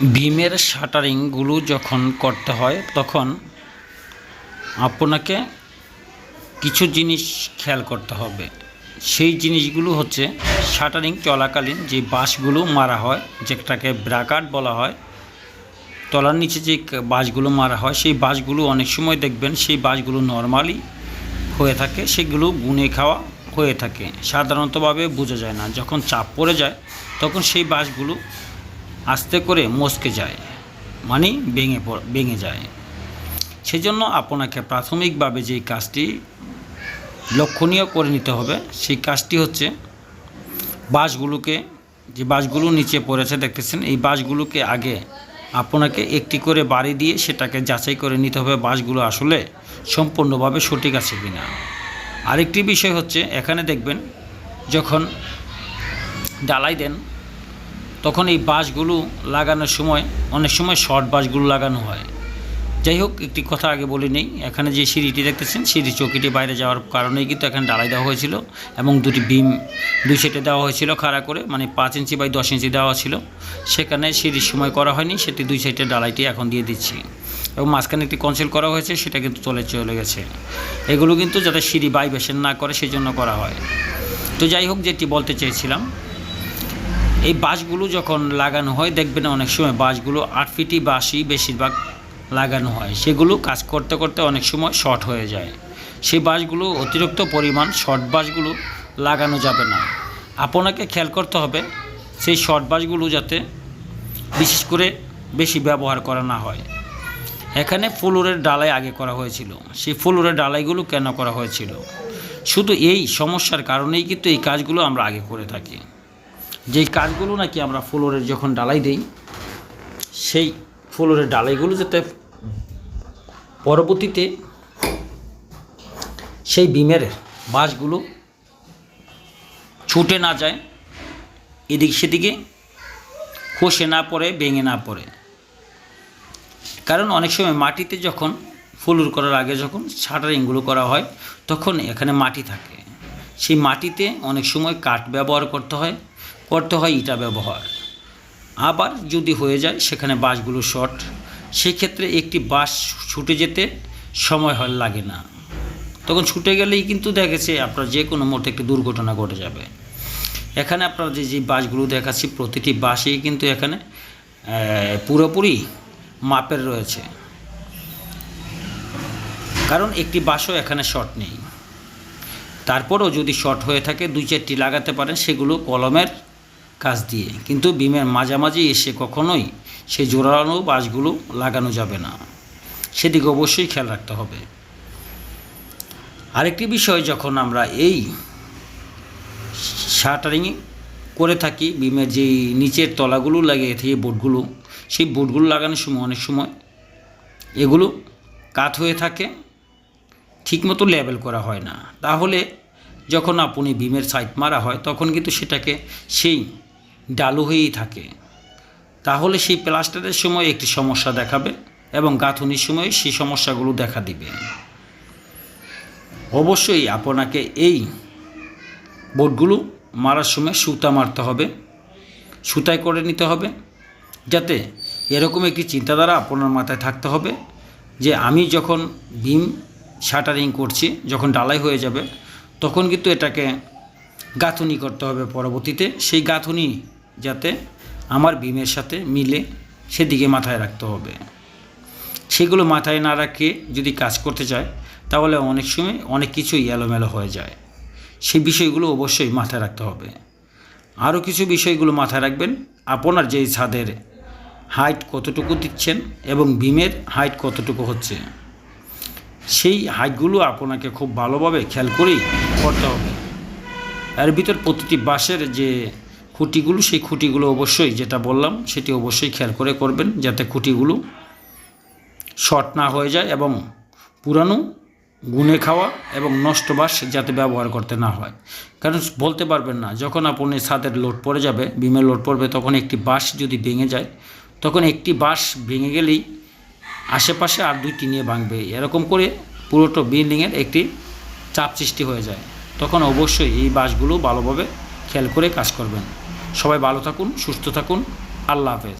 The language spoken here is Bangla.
বিমের শাটারিংগুলো যখন করতে হয়, তখন আপনাকে কিছু জিনিস খেয়াল করতে হবে। সেই জিনিসগুলো হচ্ছে শাটারিং চলাকালীন যে বাঁশগুলো মারা হয়, যেটাকে ব্রাকাট বলা হয়, তলার নিচে যে বাঁশগুলো মারা হয়, সেই বাঁশগুলো অনেক সময় দেখবেন সেই বাঁশগুলো নর্মালি হয়ে থাকে, সেগুলো গুনে খাওয়া হয়ে থাকে। সাধারণতভাবে বোঝা যায় না, যখন চাপ পড়ে যায়, তখন সেই বাঁশগুলো আস্তে করে মস্কে যায় মানে ভেঙে ভেঙে যায়। সেজন্য আপনাকে প্রাথমিকভাবে যেই কাজটি লক্ষণীয় করে নিতে হবে, সেই কাজটি হচ্ছে বাঁশগুলোকে, যে বাঁশগুলো নিচে পড়েছে দেখতেছেন, এই বাঁশগুলোকে আগে আপনাকে একটি করে বাড়ি দিয়ে সেটাকে যাচাই করে নিতে হবে বাঁশগুলো আসলে সম্পূর্ণভাবে সঠিক আছে কি না আরেকটি বিষয় হচ্ছে, এখানে দেখবেন যখন ডালাই দেন তখন এই বাঁশগুলো লাগানোর সময়, অনেক সময় শর্ট বাঁশগুলো লাগানো হয়। যাই হোক, একটি কথা আগে বলি নেই। এখানে যে সিঁড়িটি দেখতেছেন সিঁড়ি চৌকিটি বাইরে যাওয়ার কারণেই কিন্তু এখানে ডালাই দেওয়া হয়েছিল এবং দুটি বিম দুই সেটে দেওয়া হয়েছিল খাড়া করে মানে পাঁচ ইঞ্চি বাই দশ ইঞ্চি দেওয়া ছিল। সেখানে সিঁড়ির সময় করা হয়নি, সেটি দুই সাইডে ডালাইটি এখন দিয়ে দিচ্ছি। এবং মাঝখানে একটি কনসেল করা হয়েছে, সেটা কিন্তু চলে চলে গেছে। এগুলো কিন্তু যাতে সিঁড়ি বাই বেশন না করে সেই জন্য করা হয়। তো যাই হোক, যেটি বলতে চেয়েছিলাম এই বাঁশগুলো যখন লাগানো হয়, দেখবেন অনেক সময় বাঁশগুলো আট ফিটি বাঁশই বেশিরভাগ লাগানো হয়। সেগুলো কাজ করতে করতে অনেক সময় শর্ট হয়ে যায়। সেই বাঁশগুলো অতিরিক্ত পরিমাণ শর্ট বাঁশগুলো লাগানো যাবে না। আপনাকে খেয়াল করতে হবে, সেই শর্ট বাঁশগুলো যাতে বিশেষ করে বেশি ব্যবহার করা না হয়। এখানে ফুলুরের ডালাই আগে করা হয়েছিল। সেই ফুলুরের ডালাইগুলো কেন করা হয়েছিল? শুধু এই সমস্যার কারণেই কিন্তু এই কাজগুলো আমরা আগে করে থাকি। যেই কাজগুলো নাকি আমরা ফ্লোরের যখন ডালাই দেই, সেই ফ্লোরের ডালাইগুলো যাতে পরবর্তীতে সেই বিমের বাঁশগুলো ছুটে না যায়, এদিক সেদিকে খসে না পড়ে, ভেঙে না পড়ে। কারণ অনেক সময় মাটিতে যখন ফুলুর করার আগে যখন শাটারিংগুলো করা হয়, তখন এখানে মাটি থাকে। সেই মাটিতে অনেক সময় কাঠ ব্যবহার করতে হয় করতে হয়, ইটা ব্যবহার। আবার যদি হয়ে যায়, সেখানে বাঁশগুলো শর্ট, সেক্ষেত্রে একটি বাঁশ ছুটে যেতে সময় হয়, লাগে না। তখন ছুটে গেলেই কিন্তু দেখেছে আপনার যে কোনো মুহূর্তে একটি দুর্ঘটনা ঘটে যাবে। এখানে আপনার যে যে বাসগুলো দেখাচ্ছি, প্রতিটি বাসেই কিন্তু এখানে পুরোপুরি মাপের রয়েছে। কারণ একটি বাসও এখানে শর্ট নেই। তারপরেও যদি শর্ট হয়ে থাকে, দুই চারটি লাগাতে পারেন, সেগুলো কলমের কাজ দিয়ে। কিন্তু বিমের মাঝামাঝি এসে কখনোই সেই জোড়ানো বাসগুলো লাগানো যাবে না। সেদিকে অবশ্যই খেয়াল রাখতে হবে। আরেকটি বিষয় যখন আমরা এই শাটারিং করে থাকি, বিমের যেই নিচের তলাগুলো লাগিয়ে থেকে বোর্ডগুলো সেই বোর্ডগুলো লাগানোর সময় অনেক সময় এগুলো কাত হয়ে থাকে, ঠিকমতো লেবেল করা হয় না। তাহলে যখন আপনি বিমের সাইড মারা হয়, তখন কিন্তু সেটাকে সেই ডালু হয়েই থাকে। তাহলে সেই প্লাস্টারের সময় একটি সমস্যা দেখাবে এবং গাঁথুনির সময় সেই সমস্যাগুলো দেখা দিবে। অবশ্যই আপনাকে এই বোর্ডগুলো মারার সময় সুতা মারতে হবে, সুতায় করে নিতে হবে, যাতে এরকম একটি চিন্তাধারা আপনার মাথায় থাকতে হবে যে আমি যখন বিম শাটারিং করছি, যখন ডালাই হয়ে যাবে, তখন কিন্তু এটাকে গাঁথুনি করতে হবে পরবর্তীতে। সেই গাঁথুনি যাতে আমার বিমের সাথে মিলে সেদিকে মাথায় রাখতে হবে। সেগুলো মাথায় না রাখে যদি কাজ করতে চায়, তাহলে অনেক সময় অনেক কিছুই এলোমেলো হয়ে যায়। সেই বিষয়গুলো অবশ্যই মাথায় রাখতে হবে। আরও কিছু বিষয়গুলো মাথায় রাখবেন। আপনার যেই ছাদের হাইট কতটুকু দিচ্ছেন এবং বিমের হাইট কতটুকু হচ্ছে, সেই হাইটগুলো আপনাকে খুব ভালোভাবে খেয়াল করেই করতে হবে। এর ভিতর প্রতিটি বাঁশের যে খুঁটিগুলো, সেই খুঁটিগুলো অবশ্যই যেটা বললাম, সেটি অবশ্যই খেয়াল করে করবেন যাতে খুঁটিগুলো শর্ট না হয়ে যায় এবং পুরানো গুনে খাওয়া এবং নষ্ট বাস যাতে ব্যবহার করতে না হয়। কারণ বলতে পারবেন না, যখন আপনি ছাদের লোড পড়ে যাবে, বিমের লোড পড়বে, তখন একটি বাঁশ যদি ভেঙে যায়, তখন একটি বাঁশ ভেঙে গেলেই আশেপাশে আর দুইটি নিয়ে ভাঙবে। এরকম করে পুরোটো বিল্ডিংয়ের একটি চাপ সৃষ্টি হয়ে যায়। তখন অবশ্যই এই বাসগুলো ভালোভাবে খেয়াল করে কাজ করবেন। সবাই ভালো থাকুন সুস্থ থাকুন। আল্লাহ হাফেজ।